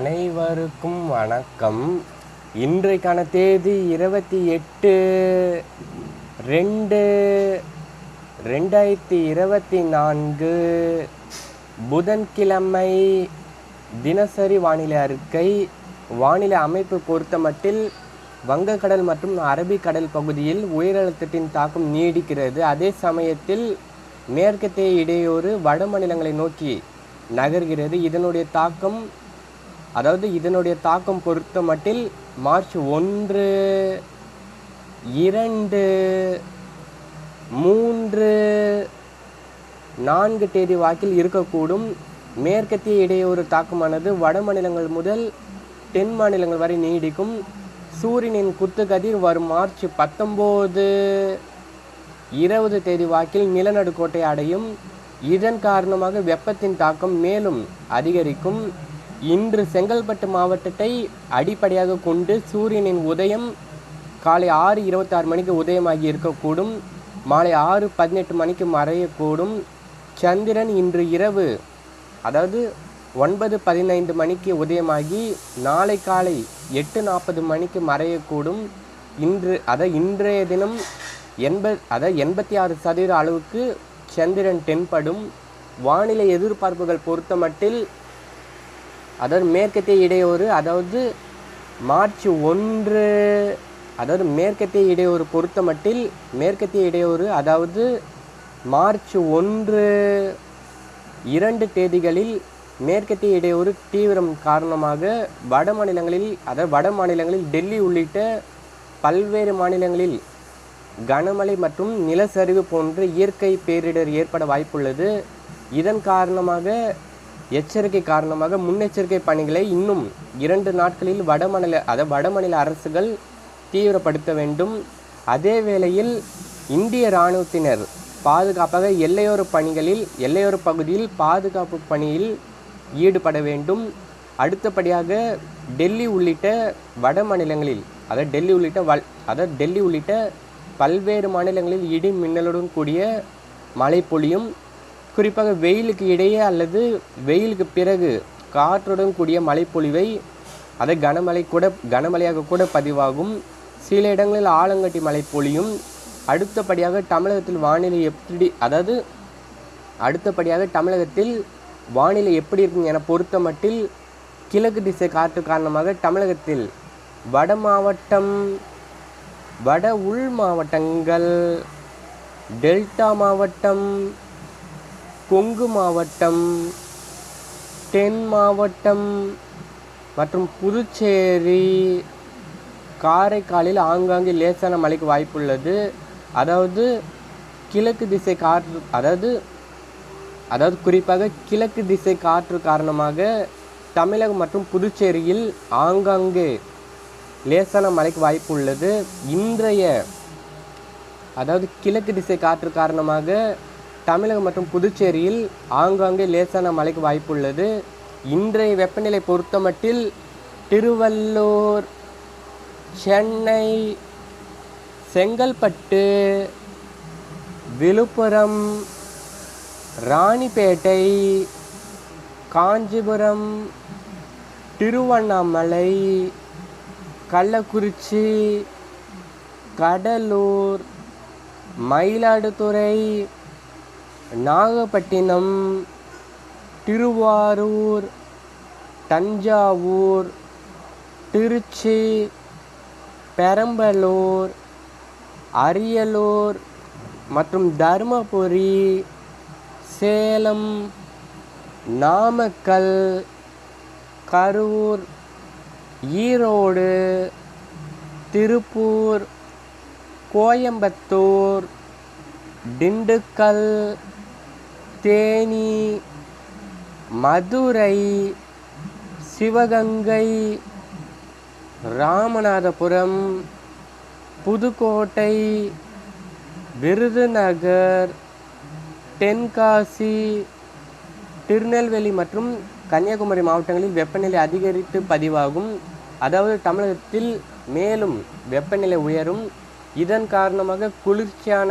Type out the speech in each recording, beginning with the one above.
அனைவருக்கும் வணக்கம். இன்றைக்கான தேதி இருபத்தி எட்டு ரெண்டு ரெண்டாயிரத்தி இருபத்தி நான்கு. புதன்கிழமை தினசரி வானிலை அறிக்கை. வானிலை அமைப்பு பொறுத்தமட்டில் வங்கக்கடல் மற்றும் அரபிக்கடல் பகுதியில் உயரழுத்தத்தின் தாக்கம் நீடிக்கிறது. அதே சமயத்தில் மேற்கத்திய இடையூறு வடமாநிலங்களை நோக்கி நகர்கிறது. இதனுடைய தாக்கம் அதாவது இதனுடைய தாக்கம் பொறுத்த மட்டில் மார்ச் ஒன்று இரண்டு மூன்று நான்கு தேதி வாக்கில் இருக்கக்கூடும். மேற்கத்திய இடையூறு தாக்கமானது வட மாநிலங்கள் முதல் தென் மாநிலங்கள் வரை நீடிக்கும். சூரியனின் குத்து கதிர் வரும் மார்ச் பத்தொம்போது இருபது தேதி வாக்கில் நிலநடுக்கோட்டை அடையும். இதன் காரணமாக வெப்பத்தின் தாக்கம் மேலும் அதிகரிக்கும். இன்று செங்கல்பட்டு மாவட்டத்தை அடிப்படையாக கொண்டு சூரியனின் உதயம் காலை ஆறு இருபத்தாறு மணிக்கு உதயமாகி இருக்கக்கூடும். மாலை ஆறு பதினெட்டு மணிக்கு மறையக்கூடும். சந்திரன் இன்று இரவு அதாவது ஒன்பது பதினைந்து மணிக்கு உதயமாகி நாளை காலை எட்டு நாற்பது மணிக்கு மறையக்கூடும். இன்று அதை இன்றைய தினம் எண்பது அதாவது எண்பத்தி ஆறு சதவீத அளவுக்கு சந்திரன் தென்படும். வானிலை எதிர்பார்ப்புகள் பொறுத்தமட்டில் அதாவது மேற்கத்திய இடையூறு அதாவது மார்ச் ஒன்று அதாவது மேற்கத்திய இடையூறு பொறுத்தமட்டில் மேற்கத்திய இடையூறு அதாவது மார்ச் ஒன்று இரண்டு தேதிகளில் மேற்கத்திய இடையூறு தீவிரம் காரணமாக வட மாநிலங்களில் அதாவது வட மாநிலங்களில் டெல்லி உள்ளிட்ட பல்வேறு மாநிலங்களில் கனமழை மற்றும் நிலச்சரிவு போன்ற இயற்கை பேரிடர் ஏற்பட வாய்ப்புள்ளது. இதன் காரணமாக எச்சரிக்கை காரணமாக முன்னெச்சரிக்கை பணிகளை இன்னும் இரண்டு நாட்களில் வடமாநில அதாவது வடமாநில அரசுகள் தீவிரப்படுத்த வேண்டும். அதே வேளையில் இந்திய இராணுவத்தினர் பாதுகாப்பாக எல்லையோர பணிகளில் எல்லையோர பகுதியில் பாதுகாப்பு பணியில் ஈடுபட வேண்டும். அடுத்தபடியாக டெல்லி உள்ளிட்ட வட மாநிலங்களில் அதாவது டெல்லி உள்ளிட்ட வல் அதாவது டெல்லி உள்ளிட்ட பல்வேறு மாநிலங்களில் இடி மின்னலுடன் கூடிய மழை பொழியும் குறிப்பாக வெயிலுக்கு இடையே அல்லது வெயிலுக்கு பிறகு காற்றுடன் கூடிய மழைப்பொழிவை அதை கனமழை கூட கனமழையாக கூட பதிவாகும். சில இடங்களில் ஆலங்கட்டி மழை பொழியும். அடுத்தபடியாக தமிழகத்தில் வானிலை எப்படி அதாவது அடுத்தபடியாக தமிழகத்தில் வானிலை எப்படி இருக்கும் என பொறுத்த மட்டில் கிழக்கு திசை காற்று காரணமாக தமிழகத்தில் வட மாவட்டம் வட உள் மாவட்டங்கள் டெல்டா மாவட்டம் கொங்கு மாவட்டம் தென் மாவட்டம் மற்றும் புதுச்சேரி காரைக்காலில் ஆங்காங்கே லேசான மழைக்கு வாய்ப்புள்ளது. அதாவது கிழக்கு திசை காற்று அதாவது அதாவது குறிப்பாக கிழக்கு திசை காற்று காரணமாக தமிழகம் மற்றும் புதுச்சேரியில் ஆங்காங்கே லேசான மழைக்கு வாய்ப்பு உள்ளது இன்றைய அதாவது கிழக்கு திசை காற்று காரணமாக தமிழகம் மற்றும் புதுச்சேரியில் ஆங்காங்கே லேசான மழைக்கு வாய்ப்புள்ளது. இன்றைய வெப்பநிலை பொறுத்தமட்டில் திருவள்ளூர் சென்னை செங்கல்பட்டு விழுப்புரம் ராணிப்பேட்டை காஞ்சிபுரம் திருவண்ணாமலை கள்ளக்குறிச்சி கடலூர் மயிலாடுதுறை நாகப்பட்டினம் திருவாரூர் தஞ்சாவூர் திருச்சி பெரம்பலூர் அரியலூர் மற்றும் தருமபுரி சேலம் நாமக்கல் கரூர் ஈரோடு திருப்பூர் கோயம்புத்தூர் திண்டுக்கல் தேனி மதுரை சிவகங்கை ராமநாதபுரம் புதுக்கோட்டை விருதுநகர் தென்காசி திருநெல்வேலி மற்றும் கன்னியாகுமரி மாவட்டங்களில் வெப்பநிலை அதிகரித்து பதிவாகும். அதாவது தமிழகத்தில் மேலும் வெப்பநிலை உயரும். இதன் காரணமாக குளிர்ச்சியான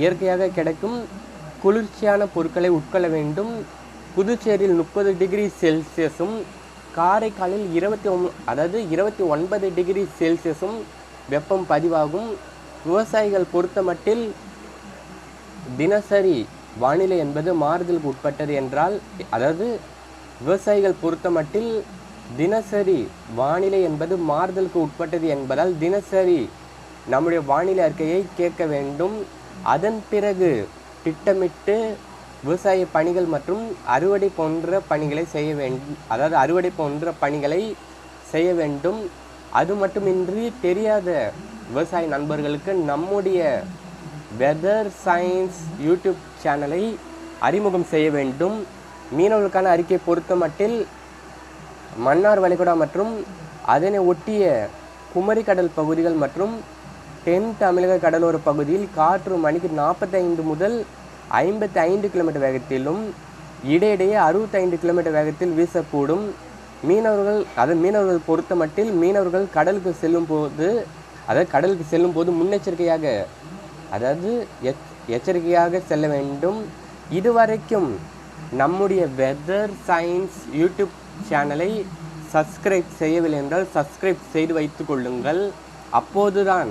இயற்கையாக கிடைக்கும். குளிர்ச்சியான பொருட்களை உட்கொள்ள வேண்டும். புதுச்சேரியில் முப்பது டிகிரி செல்சியஸும் காரைக்காலில் இருபத்தி ஒன் அதாவது இருபத்தி ஒன்பது டிகிரி செல்சியஸும் வெப்பம் பதிவாகும். விவசாயிகள் பொறுத்தமட்டில் தினசரி வானிலை என்பது மாறுதலுக்கு உட்பட்டது என்றால் அதாவது விவசாயிகள் பொறுத்தமட்டில் தினசரி வானிலை என்பது மாறுதலுக்கு உட்பட்டது என்பதால் தினசரி நம்முடைய வானிலை அறிக்கையை கேட்க வேண்டும். அதன் பிறகு திட்டமிட்டு விவசாய பணிகள் மற்றும் அறுவடை போன்ற பணிகளை செய்ய வேண்டும் அதாவது அறுவடை போன்ற பணிகளை செய்ய வேண்டும். அது மட்டுமின்றி தெரியாத விவசாய நண்பர்களுக்கு நம்முடைய வெதர் சயின்ஸ் யூடியூப் சேனலை அறிமுகம் செய்ய வேண்டும். மீனவர்களுக்கான அறிக்கை பொறுத்த மட்டில் மன்னார் வளைகுடா மற்றும் அதனை ஒட்டிய குமரிக்கடல் பகுதிகள் மற்றும் தென் தமிழக கடலோர பகுதியில் காற்று மணிக்கு நாற்பத்தைந்து முதல் ஐம்பத்தி ஐந்து கிலோமீட்டர் வேகத்திலும் இடையிடையே அறுபத்தைந்து கிலோமீட்டர் வேகத்தில் வீசக்கூடும். மீனவர்கள் அது மீனவர்கள் பொறுத்த மட்டில் மீனவர்கள் கடலுக்கு செல்லும் போது அதாவது கடலுக்கு செல்லும் போது முன்னெச்சரிக்கையாக அதாவது எச் எச்சரிக்கையாக செல்ல வேண்டும். இதுவரைக்கும் நம்முடைய வெதர் சயின்ஸ் யூடியூப் சேனலை சப்ஸ்கிரைப் செய்யவில்லை என்றால் சப்ஸ்கிரைப் செய்து வைத்து கொள்ளுங்கள். அப்போதுதான்